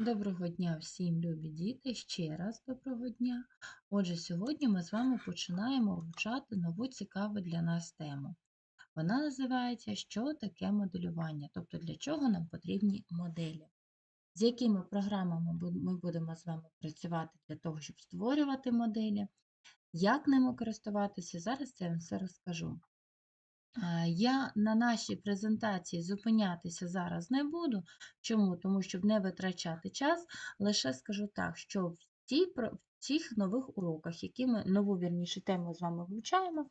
Доброго дня всім, любі діти! Ще раз доброго дня! Отже, сьогодні ми з вами починаємо вивчати нову цікаву для нас тему. Вона називається Що таке моделювання? Тобто для чого нам потрібні моделі? З якими програмами ми будемо з вами працювати для того, щоб створювати моделі, як ними користуватися, зараз я вам все розкажу. Я на нашій презентації зупинятися зараз не буду. Чому? Тому щоб не витрачати час, лише скажу так, що в цих нових уроках, які ми нову вірніше тему з вами вивчаємо,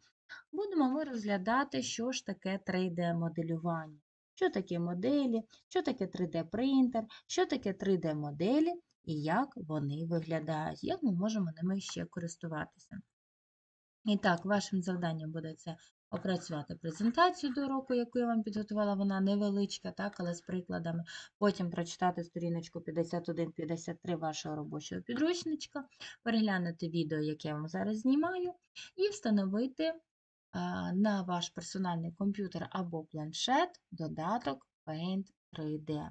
будемо ми розглядати, що ж таке 3D-моделювання, що таке моделі, що таке 3D-принтер, що таке 3D-моделі і як вони виглядають, як ми можемо ними ще користуватися. І так, вашим завданням буде це опрацювати презентацію до уроку, яку я вам підготувала, вона невеличка, так, але з прикладами. Потім прочитати сторіночку 51-53 вашого робочого підручничка, переглянути відео, яке я вам зараз знімаю, і встановити на ваш персональний комп'ютер або планшет додаток Paint 3D.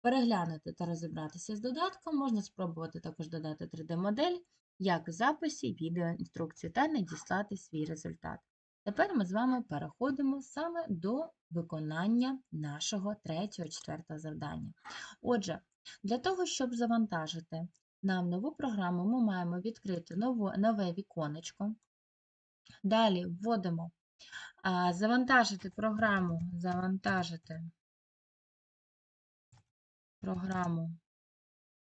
Переглянути та розібратися з додатком, можна спробувати також додати 3D-модель, як в записі відеоінструкції, та надіслати свій результат. Тепер ми з вами переходимо саме до виконання нашого третього, четвертого завдання. Отже, для того, щоб завантажити нам нову програму, ми маємо відкрити нову, нове віконечко. Далі вводимо завантажити програму, завантажити програму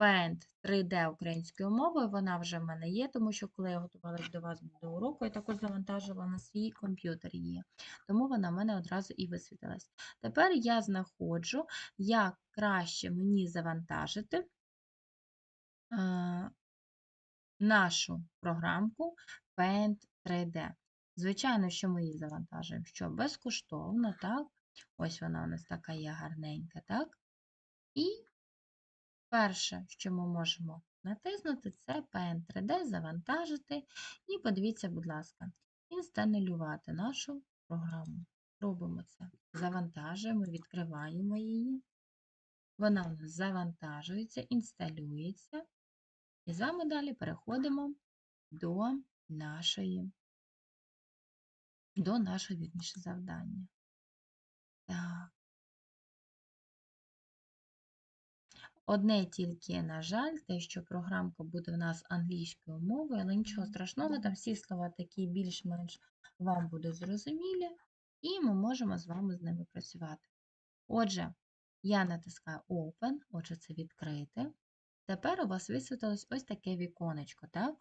Paint 3D українською мовою, вона вже в мене є, тому що коли я готувалася до вас до уроку, я також завантажила на свій комп'ютер її. Тому вона в мене одразу і висвітилась. Тепер я знаходжу, як краще мені завантажити е, нашу програмку Paint 3D. Звичайно, що ми її завантажуємо, що безкоштовно, так? Ось вона у нас така є гарненька, так? І Перше, що ми можемо натиснути, це PN3D, завантажити. І подивіться, будь ласка, інсталювати нашу програму. Робимо це. Завантажуємо, відкриваємо її. Вона у нас завантажується, інсталюється. І з вами далі переходимо до нашої, до нашого вірніше завдання. Так. Одне тільки, на жаль, те, що програмка буде в нас англійською мовою, але нічого страшного, там всі слова такі більш-менш вам будуть зрозумілі, і ми можемо з вами з ними працювати. Отже, я натискаю Open, отже, це відкрите. Тепер у вас висвітилось ось таке віконечко, так?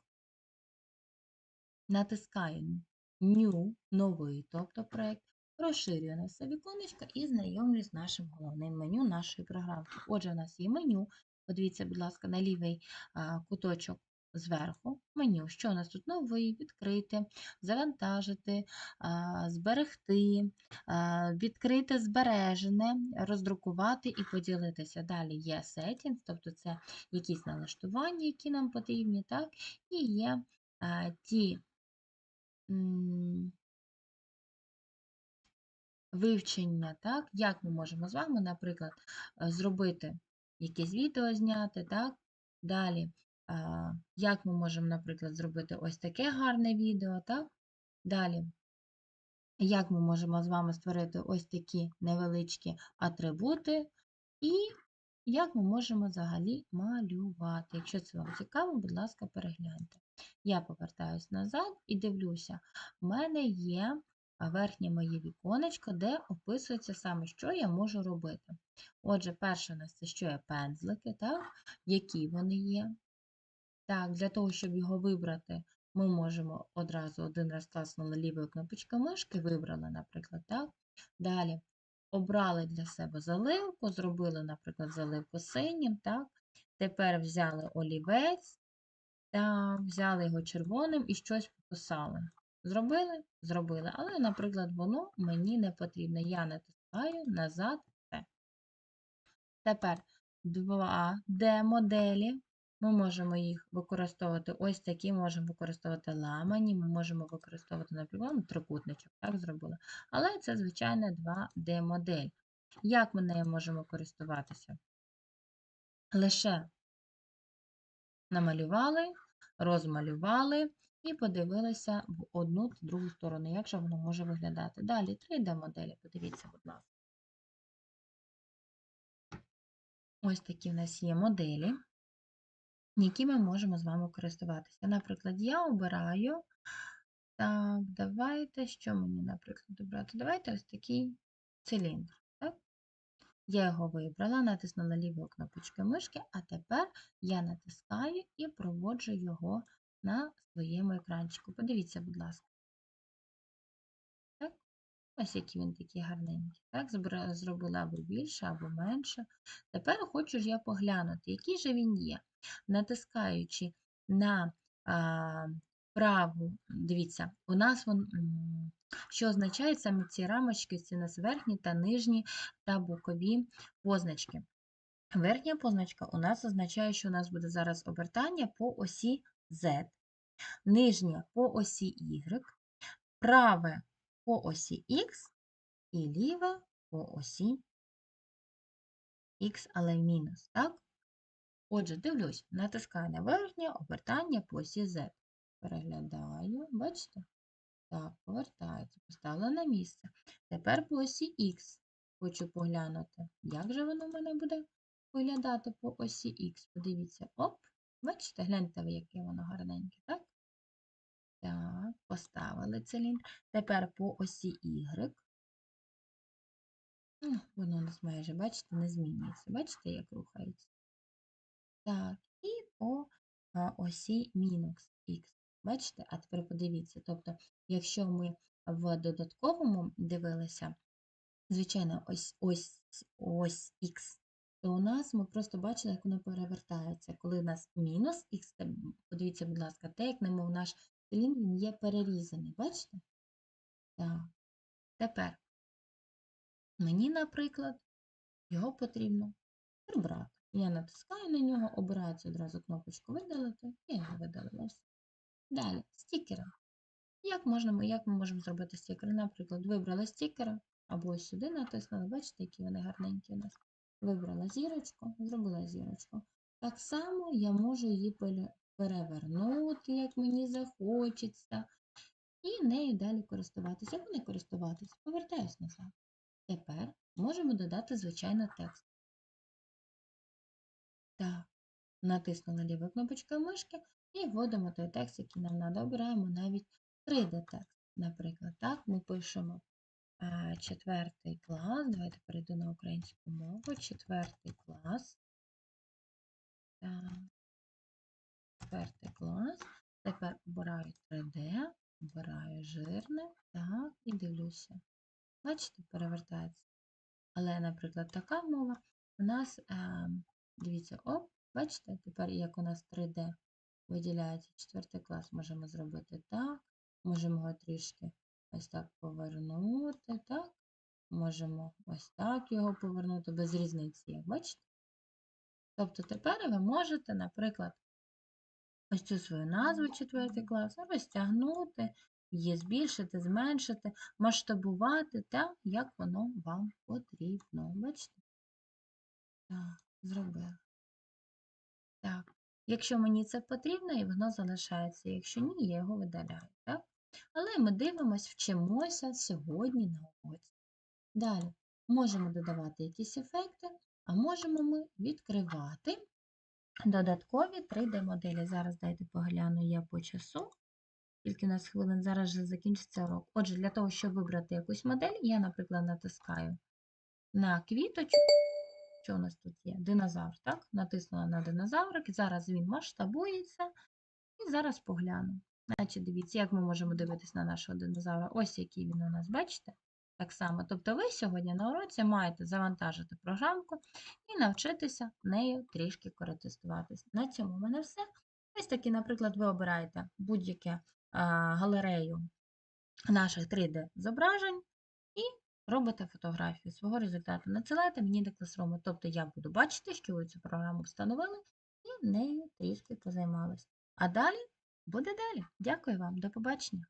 Натискаю New, новий, тобто проєкт. Розширюю на все віконечко і знайомлюсь з нашим головним меню нашої програмки. Отже, у нас є меню. Подивіться, будь ласка, на лівий куточок зверху меню. Що у нас тут новий, відкрити, завантажити, зберегти, відкрити збережене, роздрукувати і поділитися. Далі є settings, тобто це якісь налаштування, які нам потрібні, так? і є ті вивчення, так, як ми можемо з вами, наприклад, е, зробити якесь відео зняти, так, далі, як ми можемо, наприклад, зробити ось таке гарне відео, так, далі, як ми можемо з вами створити ось такі невеличкі атрибути, і як ми можемо взагалі малювати. Якщо це вам цікаво, будь ласка, перегляньте. Я повертаюсь назад і дивлюся, в мене є верхнє моє віконечко, де описується саме, що я можу робити. Отже, перше у нас це що є пензлики, так? які вони є. Так, Для того, щоб його вибрати, ми можемо одразу один раз класнули лівою кнопочкою мишки, вибрали, наприклад, так. Далі обрали для себе заливку, зробили, наприклад, заливку синім. так. Тепер взяли олівець, так, взяли його червоним і щось пописали. Зробили? Зробили. Але, наприклад, воно мені не потрібно. Я натискаю назад все. Тепер 2D-моделі. Ми можемо їх використовувати ось такі, можемо використовувати ламані, ми можемо використовувати, наприклад, ну, трикутничок, так зробили. Але це, звичайно, 2D-модель. Як ми нею можемо користуватися? лише намалювали, розмалювали і подивилися в одну та другу сторону, як же воно може виглядати. Далі 3D-моделі, подивіться, будь ласка. Ось такі в нас є моделі, які ми можемо з вами користуватися. Наприклад, я обираю. Так, давайте, що мені, наприклад, обрати? Давайте ось такий циліндр. Так? Я його вибрала, натиснула лівою кнопочкою мишки, а тепер я натискаю і проводжу його на своєму екранчику. Подивіться, будь ласка. Так? Ось який він такий гарненький. Так, зробила або більше, або менше. Тепер хочу ж я поглянути, який же він є. Натискаючи на а, праву, дивіться, у нас вон, м, що означають саме ці рамочки, це нас верхні та нижні та бокові позначки. Верхня позначка у нас означає, що у нас буде зараз обертання по осі Z, нижня по осі Y, праве по осі X і ліве по осі X, але мінус, так? Отже, дивлюсь, натискаю на верхнє обертання по осі Z. Переглядаю, бачите? Так, повертається, поставила на місце. Тепер по осі Х хочу поглянути. Як же воно в мене буде виглядати по осі Х? Подивіться, оп, бачите, гляньте ви, яке воно гарненьке, так? Так, поставили циліндр. Тепер по осі Y. Ну, Воно нас майже, бачите, не змінюється. Бачите, як рухається? Так, і по осі мінус х. Бачите? А тепер подивіться. Тобто, якщо ми в додатковому дивилися, звичайно, ось ось ось х, то у нас ми просто бачили, як воно перевертається. Коли у нас мінус х, подивіться, будь ласка, те, як немов наш циліндр, він є перерізаний. Бачите? Так. Тепер мені, наприклад, його потрібно прибрати. Я натискаю на нього, обираю цю одразу кнопочку видалити і його видалила. Далі, стікери. Як, можна, як ми можемо зробити стікери? Наприклад, вибрала стікера, або ось сюди натиснула, бачите, які вони гарненькі у нас. Вибрала зірочку, зробила зірочку. Так само я можу її перевернути, як мені захочеться, і нею далі користуватися. Або не користуватися, повертаюсь назад. Тепер можемо додати, звичайно, текст. Так, натиснула лівою кнопочкою мишки і вводимо той текст, який нам треба. Обираємо навіть 3D-текст. Наприклад, так, ми пишемо четвертий клас. Давайте перейду на українську мову. Четвертий клас. Четвертий клас. Тепер обираю 3D, обираю жирне, так, і дивлюся. Бачите, перевертається. Але, наприклад, така мова у нас, дивіться, оп, бачите, тепер як у нас 3D виділяється четвертий клас, можемо зробити так, можемо його трішки ось так повернути, так, можемо ось так його повернути, без різниці, як бачите. Тобто тепер ви можете, наприклад, ось цю свою назву четвертий клас розтягнути, її збільшити, зменшити, масштабувати так, як воно вам потрібно. Бачите? Так, зробила. Так. Якщо мені це потрібно, і воно залишається. Якщо ні, я його видаляю. Так? Але ми дивимось, вчимося сьогодні на уроці. Далі можемо додавати якісь ефекти, а можемо ми відкривати додаткові 3D-моделі. Зараз дайте погляну я по часу. Скільки у нас хвилин, зараз вже закінчиться урок. Отже, для того, щоб вибрати якусь модель, я, наприклад, натискаю на квіточку. Що у нас тут є? Динозавр, так? Натиснула на динозаврик, зараз він масштабується. І зараз погляну. Значить, дивіться, як ми можемо дивитися на нашого динозавра. Ось який він у нас, бачите? Так само. Тобто ви сьогодні на уроці маєте завантажити програмку і навчитися нею трішки користуватися. На цьому в мене все. Ось таки, наприклад, ви обираєте будь-яке галерею наших 3D-зображень і робите фотографію свого результату. Надсилайте мені до класруму. Тобто я буду бачити, що ви цю програму встановили і нею трішки позаймалися. А далі буде далі. Дякую вам, до побачення.